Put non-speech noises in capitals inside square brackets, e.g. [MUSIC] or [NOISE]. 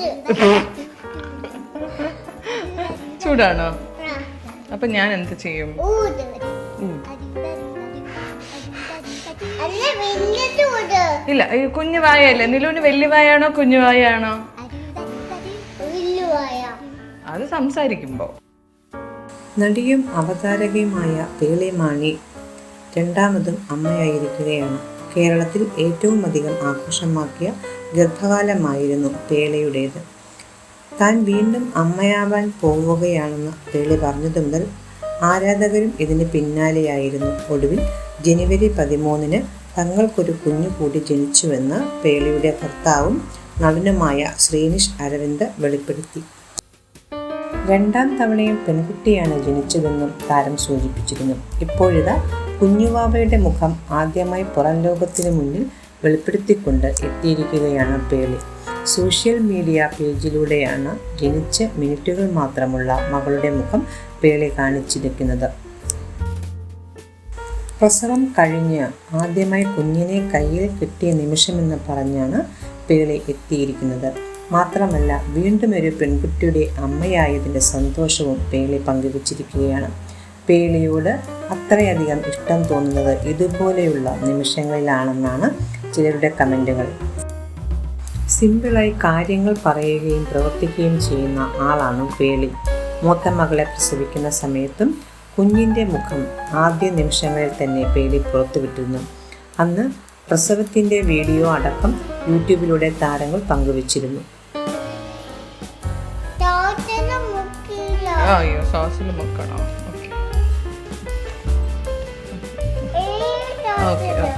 [LAUGHS] ചൂടാണോ? അപ്പൊ ഞാൻ എന്ത് ചെയ്യും? ഇല്ല ഈ കുഞ്ഞു വായല്ലേ നിലുവിന് വലിയ വായാണോ കുഞ്ഞു വായാണോ അത് സംസാരിക്കുമ്പോ. നടിയും അവതാരകയുമായ പേളിമാണി രണ്ടാമതും അമ്മയായിരിക്കുകയാണ്. കേരളത്തിൽ ഏറ്റവും അധികം ആഘോഷമാക്കിയ ഗർഭകാലമായിരുന്നു പേളയുടേത്. താൻ വീണ്ടും അമ്മയാവാൻ പോവുകയാണെന്ന് പേളി പറഞ്ഞതു മുതൽ ആരാധകരും ഇതിന് പിന്നാലെയായിരുന്നു. ഒടുവിൽ ജനുവരി പതിമൂന്നിന് തങ്ങൾക്കൊരു കുഞ്ഞു കൂടി ജനിച്ചുവെന്ന് പേളിയുടെ ഭർത്താവും നടനുമായ ശ്രീനിഷ് അരവിന്ദ് വെളിപ്പെടുത്തി. രണ്ടാം തവണയും പെൺകുട്ടിയാണ് ജനിച്ചതെന്നും താരം സൂചിപ്പിച്ചിരുന്നു. ഇപ്പോഴിതാ കുഞ്ഞുവാവയുടെ മുഖം ആദ്യമായി പുറം ലോകത്തിന് മുന്നിൽ വെളിപ്പെടുത്തിക്കൊണ്ട് എത്തിയിരിക്കുകയാണ് പേളി. സോഷ്യൽ മീഡിയ പേജിലൂടെയാണ് ജനിച്ച് മിനിറ്റുകൾ മാത്രമുള്ള മകളുടെ മുഖം പേളി കാണിച്ചിരിക്കുന്നത്. പ്രസവം കഴിഞ്ഞ് ആദ്യമായി കുഞ്ഞിനെ കയ്യിൽ കിട്ടിയ നിമിഷമെന്ന് പറഞ്ഞാണ് പേളി എത്തിയിരിക്കുന്നത്. മാത്രമല്ല വീണ്ടും ഒരു പെൺകുട്ടിയുടെ അമ്മയായതിന്റെ സന്തോഷവും പേളി പങ്കുവച്ചിരിക്കുകയാണ്. പേളിയോട് അത്രയധികം ഇഷ്ടം തോന്നുന്നത് ഇതുപോലെയുള്ള നിമിഷങ്ങളിലാണെന്നാണ് ചിലരുടെ കമന്റുകൾ. സിമ്പിളായി കാര്യങ്ങൾ പറയുകയും പ്രവർത്തിക്കുകയും ചെയ്യുന്ന ആളാണ് പേളി മൂത്ത മകളെ പ്രസവിക്കുന്ന സമയത്തും കുഞ്ഞിന്റെ മുഖം ആദ്യ നിമിഷങ്ങളിൽ തന്നെ പേളി പുറത്തുവിട്ടിരുന്നു. അന്ന് പ്രസവത്തിന്റെ വീഡിയോ അടക്കം യൂട്യൂബിലൂടെ താരങ്ങൾ പങ്കുവച്ചിരുന്നു. സോസിൽ മുക്കണോ? Okay okay